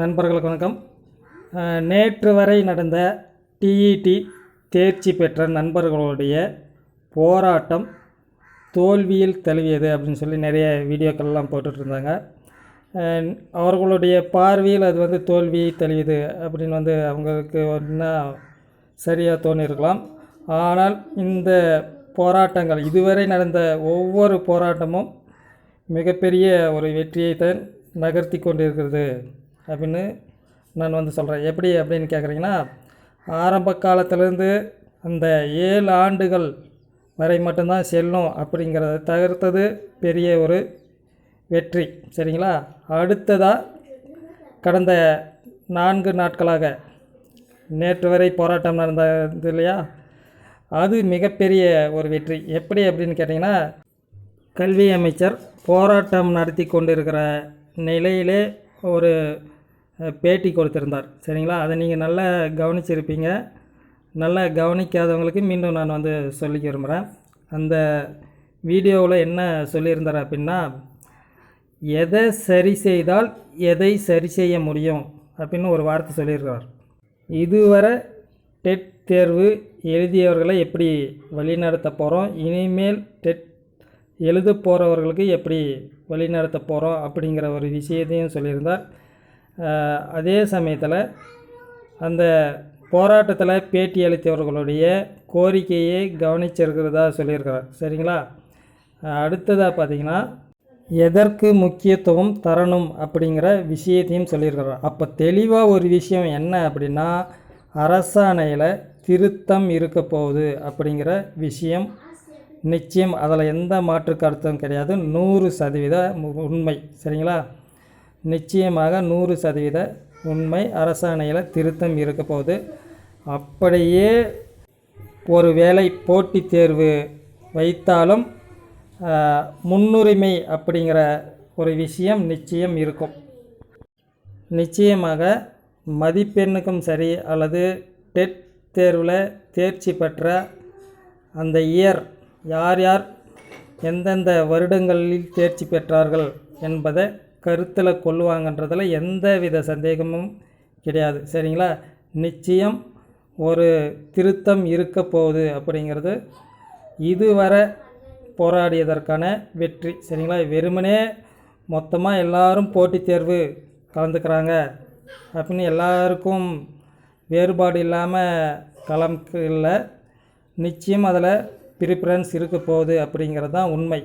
நண்பர்களுக்கு வணக்கம். நேற்று வரை நடந்த டிஇடி தேர்ச்சி பெற்ற நண்பர்களுடைய போராட்டம் தோல்வியில் தழுவியது அப்படின்னு சொல்லி நிறைய வீடியோக்கள்லாம் போட்டுட்ருந்தாங்க. அவர்களுடைய பார்வையில் அது வந்து தோல்வி தழுவியது அப்படின்னு வந்து அவங்களுக்கு ஒன்றா சரியாக தோணியிருக்கலாம். ஆனால் இந்த போராட்டங்கள் இதுவரை நடந்த ஒவ்வொரு போராட்டமும் மிகப்பெரிய ஒரு வெற்றியை தான் நகர்த்தி கொண்டிருக்கிறது. அப்படின்னு நான் வந்து சொல்கிறேன் எப்படி அப்படின்னு கேட்குறீங்கன்னா ஆரம்ப காலத்திலேருந்து அந்த ஏழு ஆண்டுகள் வரை மட்டும்தான் செல்லும் அப்படிங்கிறத தவிர்த்தது பெரிய ஒரு வெற்றி. சரிங்களா? அடுத்ததாக கடந்த நான்கு நாட்களாக நேற்று வரை போராட்டம் நடந்தது இல்லையா? அது மிகப்பெரிய ஒரு வெற்றி. எப்படி அப்படின்னு கேட்டிங்கன்னா கல்வி அமைச்சர் போராட்டம் நடத்தி கொண்டிருக்கிற நிலையிலே ஒரு பேட்டி கொடுத்துருந்தார். சரிங்களா? அதை நீங்கள் நல்லா கவனிச்சிருப்பீங்க. நல்லா கவனிக்காதவங்களுக்கு மீண்டும் நான் வந்து சொல்லிக்க விரும்புகிறேன் அந்த வீடியோவில் என்ன சொல்லியிருந்தார் அப்படின்னா எதை சரி செய்தால் எதை சரி செய்ய முடியும்? அப்படின்னு ஒரு வார்த்தை சொல்லியிருக்கிறார். இதுவரை டெட் தேர்வு எழுதியவர்களை எப்படி வழிநடத்த போகிறோம் இனிமேல் டெட் எழுத போகிறவர்களுக்கு எப்படி வழிநடத்த போகிறோம் அப்படிங்கிற ஒரு விஷயத்தையும் சொல்லியிருந்தார். அதே சமயத்தில் அந்த போராட்டத்தில் பேட்டி அளித்தவர்களுடைய கோரிக்கையை கவனிச்சிருக்கிறதா சொல்லியிருக்கிறார். சரிங்களா? அடுத்ததாக பார்த்தீங்கன்னா எதற்கு முக்கியத்துவம் தரணும் அப்படிங்கிற விஷயத்தையும் சொல்லியிருக்கிறார். அப்போ தெளிவாக ஒரு விஷயம் என்ன அப்படின்னா அரசாணையில் திருத்தம் இருக்க போகுது அப்படிங்கிற விஷயம் நிச்சயம். அதில் எந்த மாற்று கருத்தும் கிடையாது. நூறு சதவீத உண்மை. சரிங்களா? நிச்சயமாக நூறு சதவீத உண்மை அரசாணையில் திருத்தம் இருக்க போது அப்படியே ஒரு வேலை போட்டித் தேர்வு வைத்தாலும் முன்னுரிமை அப்படிங்கிற ஒரு விஷயம் நிச்சயம் இருக்கும். நிச்சயமாக மதிப்பெண்ணுக்கும் சரி அல்லது டெட் தேர்வில் தேர்ச்சி பெற்ற அந்த இயர் யார் யார் எந்தெந்த வருடங்களில் தேர்ச்சி பெற்றார்கள் என்பதை கருத்தில் கொள்ளுவாங்கன்றதில் எந்த வித சந்தேகமும் கிடையாது. சரிங்களா? நிச்சயம் ஒரு திருத்தம் இருக்க போகுது அப்படிங்கிறது இதுவரை போராடியதற்கான வெற்றி. சரிங்களா? வெறுமனே மொத்தமாக எல்லாரும் போட்டித் தேர்வு கலந்துக்கிறாங்க அப்படின்னு எல்லாருக்கும் வேறுபாடு இல்லாமல் கலந்து இல்லை. நிச்சயம் அதில் ப்ரிஃபரன்ஸ் இருக்க போகுது அப்படிங்கிறது தான் உண்மை.